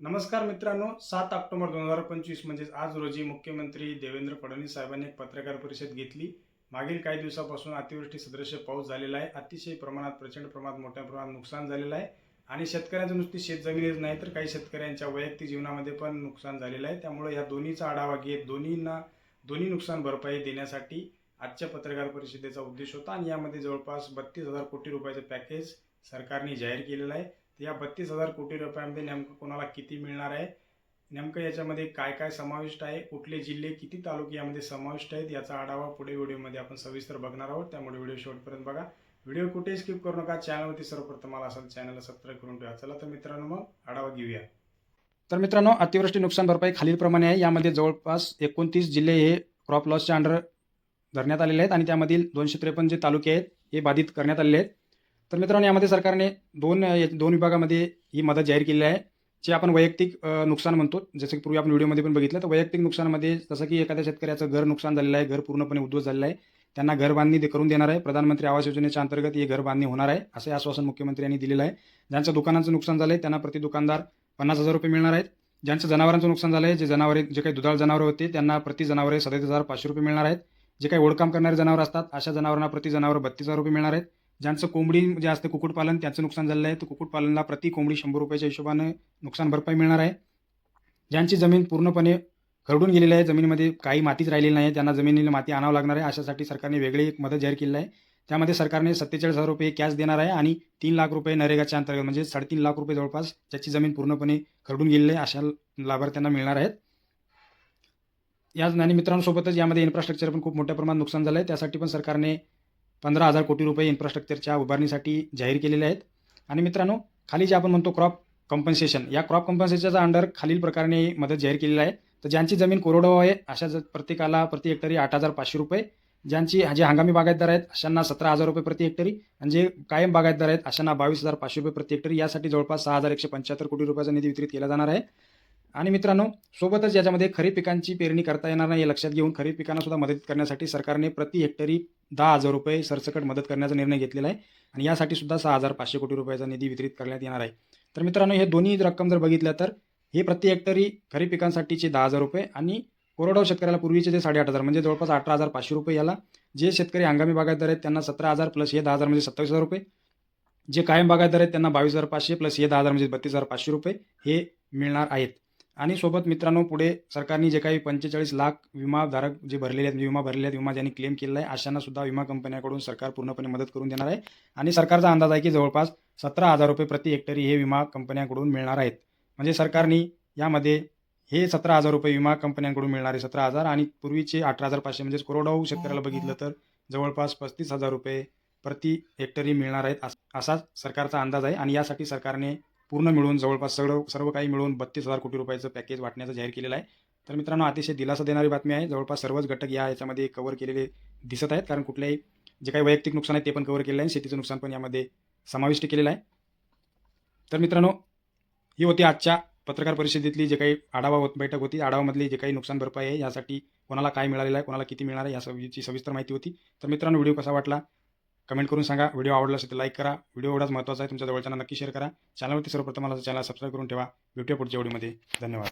नमस्कार मित्रांनो सात ऑक्टोबर दोन हजार पंचवीस म्हणजेच आज रोजी मुख्यमंत्री देवेंद्र फडणवीस साहेबांनी एक पत्रकार परिषद घेतली. मागील काही दिवसापासून अतिवृष्टी सदृश्य पाऊस झालेला आहे. अतिशय प्रमाणात प्रचंड प्रमाणात मोठ्या प्रमाणात नुकसान झालेलं आहे. आणि शेतकऱ्यांचं नुसती शेतजमिनीच नाही तर काही शेतकऱ्यांच्या वैयक्तिक जीवनामध्ये पण नुकसान झालेलं आहे. त्यामुळे या दोन्हीचा आढावा घेत दोन्हींना दोन्ही नुकसान भरपाई देण्यासाठी आजच्या पत्रकार परिषदेचा उद्देश होता. आणि यामध्ये जवळपास बत्तीस हजार कोटी रुपयाचं पॅकेज सरकारने जाहीर केलेलं आहे. तर या बत्तीस हजार कोटी रुपयामध्ये नेमकं कोणाला किती मिळणार आहे? नेमकं याच्यामध्ये काय काय समाविष्ट आहे? कुठले जिल्हे किती तालुके यामध्ये समाविष्ट आहेत? याचा आढावा पुढे व्हिडिओमध्ये आपण सविस्तर बघणार आहोत. त्यामुळे व्हिडिओ शेवटपर्यंत बघा. व्हिडिओ कुठे स्किप करू नका. चॅनलवरती सर्वप्रथम मला असेल चॅनलला सबस्क्राईब करून ठेवा. चला तर मित्रांनो मग आढावा घेऊया. तर मित्रांनो अतिवृष्टी नुकसान भरपाई खालीलप्रमाणे आहे. यामध्ये जवळपास एकोणतीस जिल्हे हे क्रॉप लॉसच्या अंडर धरण्यात आलेले आहेत आणि त्यामधील दोनशे त्रेपन्न जे तालुके आहेत हे बाधित करण्यात आलेले आहेत. तर मित्रांनो यामध्ये सरकारने दोन दोन विभागामध्ये ही मदत जाहीर केली आहे जे आपण वैयक्तिक नुकसान म्हणतो. जसं की पूर्वी आपण व्हिडिओमध्ये पण बघितलं तर वैयक्तिक नुकसानामध्ये जसं की एखाद्या शेतकऱ्याचं घर नुकसान झालेलं आहे घर पूर्णपणे उद्ध्वस्त झालेलं आहे त्यांना घर बांधणी करून देणार आहे. प्रधानमंत्री आवास योजनेच्या अंतर्गत हे घर बांधणी होणार आहे असे आश्वासन मुख्यमंत्र्यांनी दिलेलं आहे. ज्यांचं दुकानाचं नुकसान झालं आहे त्यांना प्रति दुकानदार पन्नास हजार रुपये मिळणार आहेत. ज्यांचं जनावरांचं नुकसान झालं आहे जे जनावरे जे काही दुधाळ जनावरं होते त्यांना प्रति जनावरे सदतीस हजार पाचशे रुपये मिळणार आहेत. जे काही ओढकाम करणारे जनावर असतात अशा जनावरांना प्रति जनावर बत्तीस हजार रुपये मिळणार आहेत. ज्यांचं कोंबडी जे असते कुक्कुटपालन त्याचं नुकसान झालेलं आहे. तर कुक्कुटपालनला प्रति कोंबडी शंभर रुपयाच्या हिशोबानं नुकसान भरपाई मिळणार आहे. ज्यांची जमीन पूर्णपणे खरडून गेलेली आहे जमिनीमध्ये काही मातीच राहिलेली नाही त्यांना जमिनीला माती आणावं लागणार आहे. अशासाठी सरकारने वेगळी एक मदत जाहीर केली आहे. त्यामध्ये सरकारने सत्तेचाळीस हजार रुपये कॅश देणार आहे आणि तीन लाख रुपये नरेगाच्या अंतर्गत म्हणजे साडेतीन लाख रुपये जवळपास ज्याची जमीन पूर्णपणे खरडून गेलेली आहे अशा लाभार्थ्यांना मिळणार आहेत. याच आणि मित्रांसोबतच यामध्ये इन्फ्रास्ट्रक्चर पण खूप मोठ्या प्रमाणात नुकसान झालं आहे त्यासाठी पण सरकारने पंधरा हजार कोटी रुपये इन्फ्रास्ट्रक्चरच्या उभारणीसाठी जाहीर केलेले आहेत. आणि मित्रांनो खाली जे आपण म्हणतो क्रॉप कॉम्पन्सेशन या क्रॉप कॉम्पन्सेशनच्या अंडर खालील प्रकारे मदत जाहीर केलेली आहे. तर ज्यांची जमीन कोरडवाहू आहे अशा ज- प्रत्येकाला प्रति हेक्टरी आठ हजार पाचशे रुपये. ज्यांची जे हंगामी बागायतदार आहेत अशांना सतरा हजार रुपये प्रति हेक्टरी आणि जे कायम बागायतदार आहेत अशांना बावीस हजार पाचशे रुपये प्रति हेक्टरी यासाठी जवळपास सहा हजार एकशे पंच्याहत्तर कोटी रुपयाचा निधी वितरित केला जाणार आहे. आणि मित्रांनो सोबतच याच्यामध्ये खरीप पिकांची पेरणी करता येणार नाही हे लक्षात घेऊन खरीप पिकांना सुद्धा मदत करण्यासाठी सरकारने प्रति हेक्टरी दहा हजार रुपये सरसकट मदत करण्याचा निर्णय घेतलेला आहे आणि यासाठी सुद्धा सहा हजार पाचशे कोटी रुपयाचा निधी वितरित करण्यात येणार आहे. तर मित्रांनो हे दोन्ही रक्कम जर बघितल्या तर हे प्रति हेक्टरी खरीप पिकांसाठीचे दहा हजार रुपये आणि कोरडवाहू शेतकऱ्याला पूर्वीचे ते साडेआठ हजार म्हणजे जवळपास अठरा हजार पाचशे रुपये याला जे शेतकरी हंगामी बागायतदार आहेत त्यांना सतरा हजार प्लस हे दहा हजार म्हणजे सत्तावीस हजार रुपये. जे कायम बागायतदार आहेत त्यांना बावीस हजार पाचशे प्लस हे दहा हजार म्हणजे बत्तीस हजार पाचशे रुपये हे मिळणार आहेत. आणि सोबत मित्रांनो पुढे सरकारने जे काही पंचेचाळीस लाख विमाधारक जे भरलेले आहेत विमा भरलेले आहेत विमा ज्यांनी क्लेम केलेला आहे अशांना सुद्धा विमा कंपन्याकडून सरकार पूर्णपणे मदत करून देणार आहे. आणि सरकारचा अंदाज आहे की जवळपास सतरा हजार रुपये प्रति हेक्टरी हे विमा कंपन्यांकडून मिळणार आहेत. म्हणजे सरकारने यामध्ये हे सतरा हजार रुपये विमा कंपन्यांकडून मिळणारे सतरा हजार. आणि पूर्वीचे अठरा हजार पाचशे म्हणजेच कोरडवाहू शेतकऱ्याला बघितलं तर जवळपास पस्तीस हजार रुपये प्रति हेक्टरी मिळणार आहेत अस- असा सरकारचा अंदाज आहे. आणि यासाठी सरकारने पूर्ण मिळून जवळपास सगळं सर्व काही मिळून बत्तीस हजार कोटी रुपयाचं पॅकेज वाटण्याचं जाहीर केलेलं आहे. तर मित्रांनो अतिशय दिलासा देणारी बातमी आहे. जवळपास सर्वच घटक या याच्यामध्ये कव्हर केलेले दिसत आहेत. कारण कुठल्याही जे काही वैयक्तिक नुकसान आहे ते पण कव्हर केलेलं आहे. शेतीचं नुकसान पण यामध्ये समाविष्ट केलेलं आहे. तर मित्रांनो ही होती आजच्या पत्रकार परिषदेतली जे काही आढावा होत बैठक होती. आढावामधली जे काही नुकसान भरपाई आहे यासाठी कोणाला काय मिळालेलं आहे कोणाला किती मिळणार आहे या सविची सविस्तर माहिती होती. तर मित्रांनो व्हिडिओ कसा वाटला? कमेंट करून सांगा. व्हिडिओ आवडला असेल तर लाईक करा. व्हिडिओ एवढाच महत्त्वाचा आहे. तुमच्या जवळच्यांना नक्की शेअर करा. चॅनलवरती सर्वप्रथम मला चॅनल सबस्क्राईब करून ठेवा. भेटूया पुढच्या व्हिडिओमध्ये. धन्यवाद.